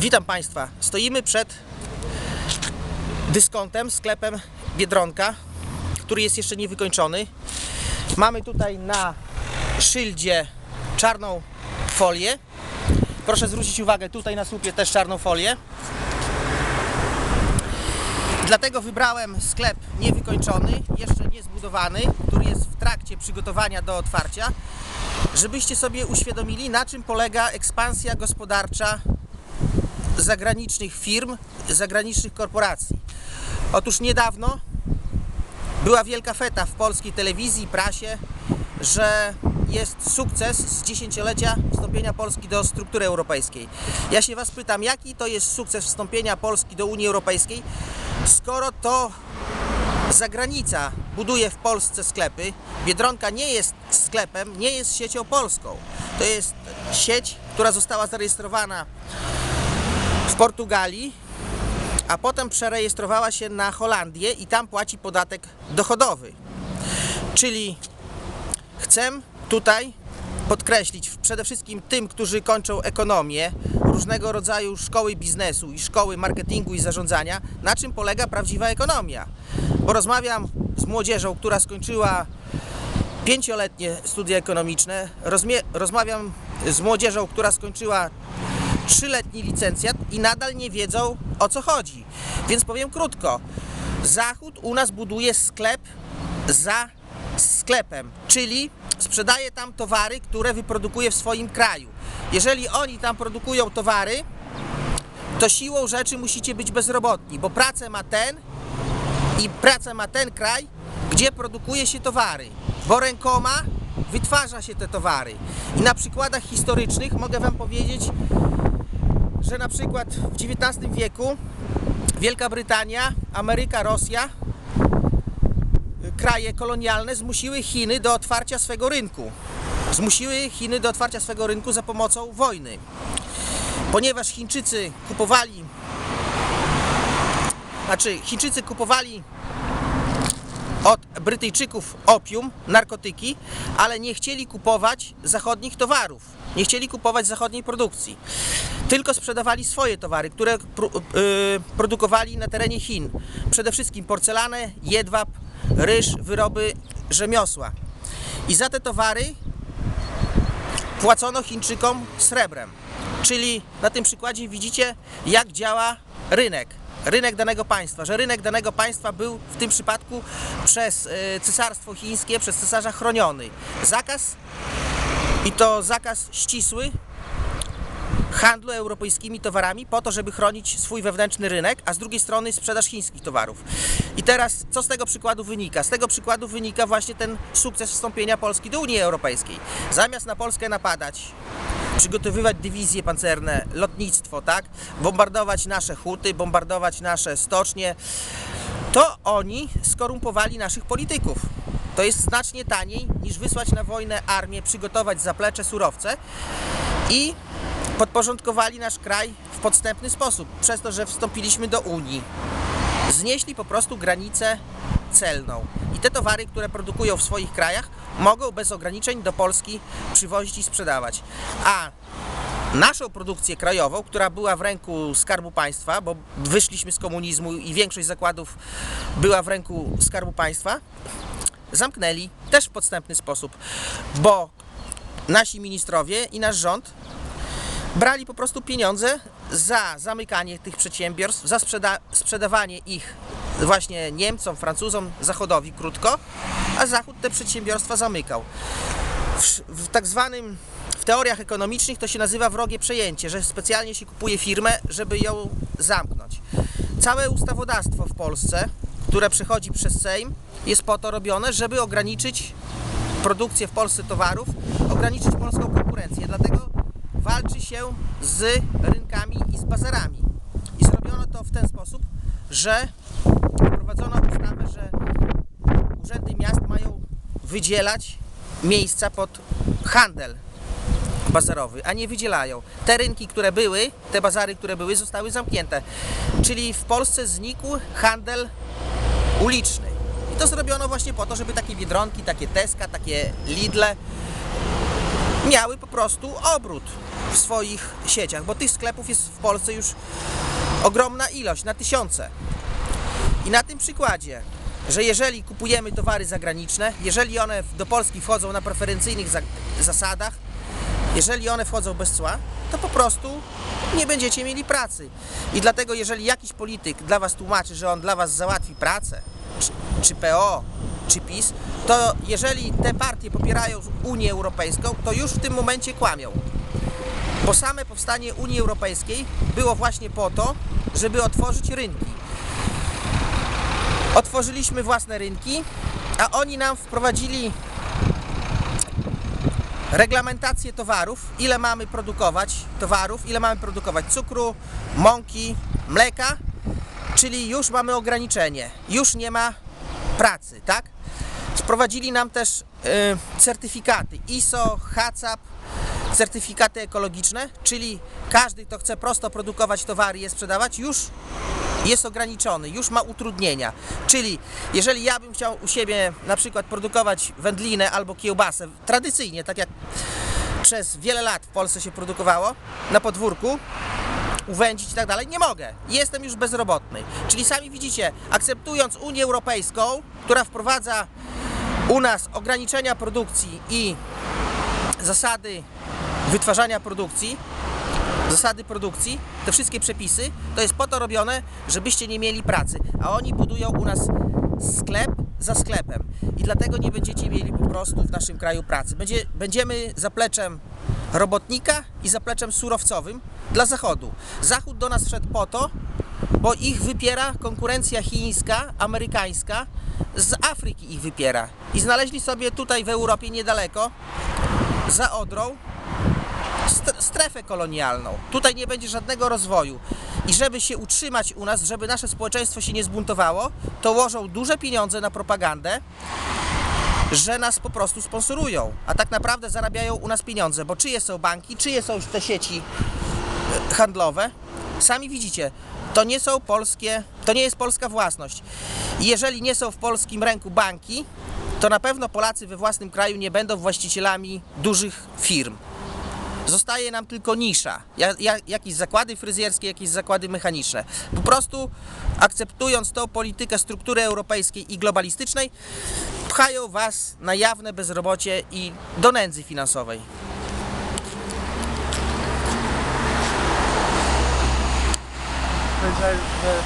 Witam Państwa. Stoimy przed dyskontem, sklepem Biedronka, który jest jeszcze niewykończony. Mamy tutaj na szyldzie czarną folię. Proszę zwrócić uwagę, tutaj na słupie też czarną folię. Dlatego wybrałem sklep niewykończony, jeszcze nie zbudowany, który jest w trakcie przygotowania do otwarcia, żebyście sobie uświadomili, na czym polega ekspansja gospodarcza zagranicznych firm, zagranicznych korporacji. Otóż niedawno była wielka feta w polskiej telewizji prasie, że jest sukces z dziesięciolecia wstąpienia Polski do struktury europejskiej. Ja się Was pytam, jaki to jest sukces wstąpienia Polski do Unii Europejskiej, skoro to zagranica buduje w Polsce sklepy. Biedronka nie jest sklepem, nie jest siecią polską. To jest sieć, która została zarejestrowana w Portugalii, a potem przerejestrowała się na Holandię i tam płaci podatek dochodowy. Czyli chcę tutaj podkreślić przede wszystkim tym, którzy kończą ekonomię, różnego rodzaju szkoły biznesu i szkoły marketingu i zarządzania, na czym polega prawdziwa ekonomia. Bo rozmawiam z młodzieżą, która skończyła pięcioletnie studia ekonomiczne, rozmawiam z młodzieżą, która skończyła trzyletni licencjat i nadal nie wiedzą o co chodzi. Więc powiem krótko. Zachód u nas buduje sklep za sklepem, czyli sprzedaje tam towary, które wyprodukuje w swoim kraju. Jeżeli oni tam produkują towary, to siłą rzeczy musicie być bezrobotni, bo pracę ma ten i pracę ma ten kraj, gdzie produkuje się towary, bo rękoma wytwarza się te towary. I na przykładach historycznych mogę Wam powiedzieć, że na przykład w XIX wieku Wielka Brytania, Ameryka, Rosja, kraje kolonialne zmusiły Chiny do otwarcia swego rynku. Zmusiły Chiny do otwarcia swego rynku za pomocą wojny. Ponieważ Chińczycy kupowali, znaczy Chińczycy kupowali od Brytyjczyków opium, narkotyki, ale nie chcieli kupować zachodnich towarów, nie chcieli kupować zachodniej produkcji. Tylko sprzedawali swoje towary, które y, produkowali na terenie Chin. Przede wszystkim porcelanę, jedwab, ryż, wyroby rzemiosła. I za te towary płacono Chińczykom srebrem. Czyli na tym przykładzie widzicie, jak działa rynek. Rynek danego państwa, że rynek danego państwa był w tym przypadku przez e, Cesarstwo Chińskie, przez cesarza chroniony. Zakaz i to zakaz ścisły handlu europejskimi towarami po to, żeby chronić swój wewnętrzny rynek, a z drugiej strony sprzedaż chińskich towarów. I teraz co z tego przykładu wynika? Z tego przykładu wynika właśnie ten sukces wstąpienia Polski do Unii Europejskiej. Zamiast na Polskę napadać, przygotowywać dywizje pancerne, lotnictwo, tak? Bombardować nasze huty, bombardować nasze stocznie, to oni skorumpowali naszych polityków. To jest znacznie taniej niż wysłać na wojnę armię, przygotować zaplecze, surowce i podporządkowali nasz kraj w podstępny sposób, przez to, że wstąpiliśmy do Unii. Znieśli po prostu granicę celną. I te towary, które produkują w swoich krajach, mogą bez ograniczeń do Polski przywozić i sprzedawać. A naszą produkcję krajową, która była w ręku Skarbu Państwa, bo wyszliśmy z komunizmu i większość zakładów była w ręku Skarbu Państwa, zamknęli też w podstępny sposób, bo nasi ministrowie i nasz rząd brali po prostu pieniądze za zamykanie tych przedsiębiorstw, za sprzeda- sprzedawanie ich właśnie Niemcom, Francuzom, Zachodowi krótko, a Zachód te przedsiębiorstwa zamykał. W, w tak zwanym w teoriach ekonomicznych to się nazywa wrogie przejęcie, że specjalnie się kupuje firmę, żeby ją zamknąć. Całe ustawodawstwo w Polsce, które przechodzi przez Sejm, jest po to robione, żeby ograniczyć produkcję w Polsce towarów, ograniczyć polską konkurencję. Dlatego walczy się z rynkami i z bazarami. I zrobiono to w ten sposób, że wprowadzono ustawę, że urzędy miast mają wydzielać miejsca pod handel bazarowy, a nie wydzielają. Te rynki, które były, te bazary, które były, zostały zamknięte. Czyli w Polsce znikł handel uliczny. I to zrobiono właśnie po to, żeby takie Biedronki, takie Teska, takie Lidle miały po prostu obrót. w swoich sieciach, bo tych sklepów jest w Polsce już ogromna ilość, na tysiące. I na tym przykładzie, że jeżeli kupujemy towary zagraniczne, jeżeli one do Polski wchodzą na preferencyjnych za- zasadach, jeżeli one wchodzą bez cła, to po prostu nie będziecie mieli pracy. I dlatego, jeżeli jakiś polityk dla Was tłumaczy, że on dla Was załatwi pracę, czy, czy PO, czy PiS, to jeżeli te partie popierają Unię Europejską, to już w tym momencie kłamią. Bo same powstanie Unii Europejskiej było właśnie po to, żeby otworzyć rynki. Otworzyliśmy własne rynki, a oni nam wprowadzili reglamentację towarów, ile mamy produkować towarów, ile mamy produkować cukru, mąki, mleka, czyli już mamy ograniczenie, już nie ma pracy, tak? Wprowadzili nam też y, certyfikaty ISO, HACCP, certyfikaty ekologiczne, czyli każdy, kto chce prosto produkować towary i je sprzedawać, już jest ograniczony, już ma utrudnienia. Czyli jeżeli ja bym chciał u siebie na przykład produkować wędlinę albo kiełbasę, tradycyjnie, tak jak przez wiele lat w Polsce się produkowało, na podwórku, uwędzić i tak dalej, nie mogę. Jestem już bezrobotny. Czyli sami widzicie, akceptując Unię Europejską, która wprowadza u nas ograniczenia produkcji i zasady wytwarzania produkcji, zasady produkcji, te wszystkie przepisy, to jest po to robione, żebyście nie mieli pracy. A oni budują u nas sklep za sklepem. I dlatego nie będziecie mieli po prostu w naszym kraju pracy. Będzie, będziemy zapleczem robotnika i zapleczem surowcowym dla Zachodu. Zachód do nas wszedł po to, bo ich wypiera konkurencja chińska, amerykańska, z Afryki ich wypiera. I znaleźli sobie tutaj w Europie niedaleko, za Odrą, strefę kolonialną. Tutaj nie będzie żadnego rozwoju. I żeby się utrzymać u nas, żeby nasze społeczeństwo się nie zbuntowało, to łożą duże pieniądze na propagandę, że nas po prostu sponsorują. A tak naprawdę zarabiają u nas pieniądze, bo czyje są banki, czyje są te sieci e, handlowe. Sami widzicie, to nie są polskie, to nie jest polska własność. Jeżeli nie są w polskim ręku banki, to na pewno Polacy we własnym kraju nie będą właścicielami dużych firm. Zostaje nam tylko nisza, ja, ja, jakieś zakłady fryzjerskie, jakieś zakłady mechaniczne. Po prostu akceptując tą politykę struktury europejskiej i globalistycznej, pchają was na jawne bezrobocie i do nędzy finansowej. Powiedziałeś, że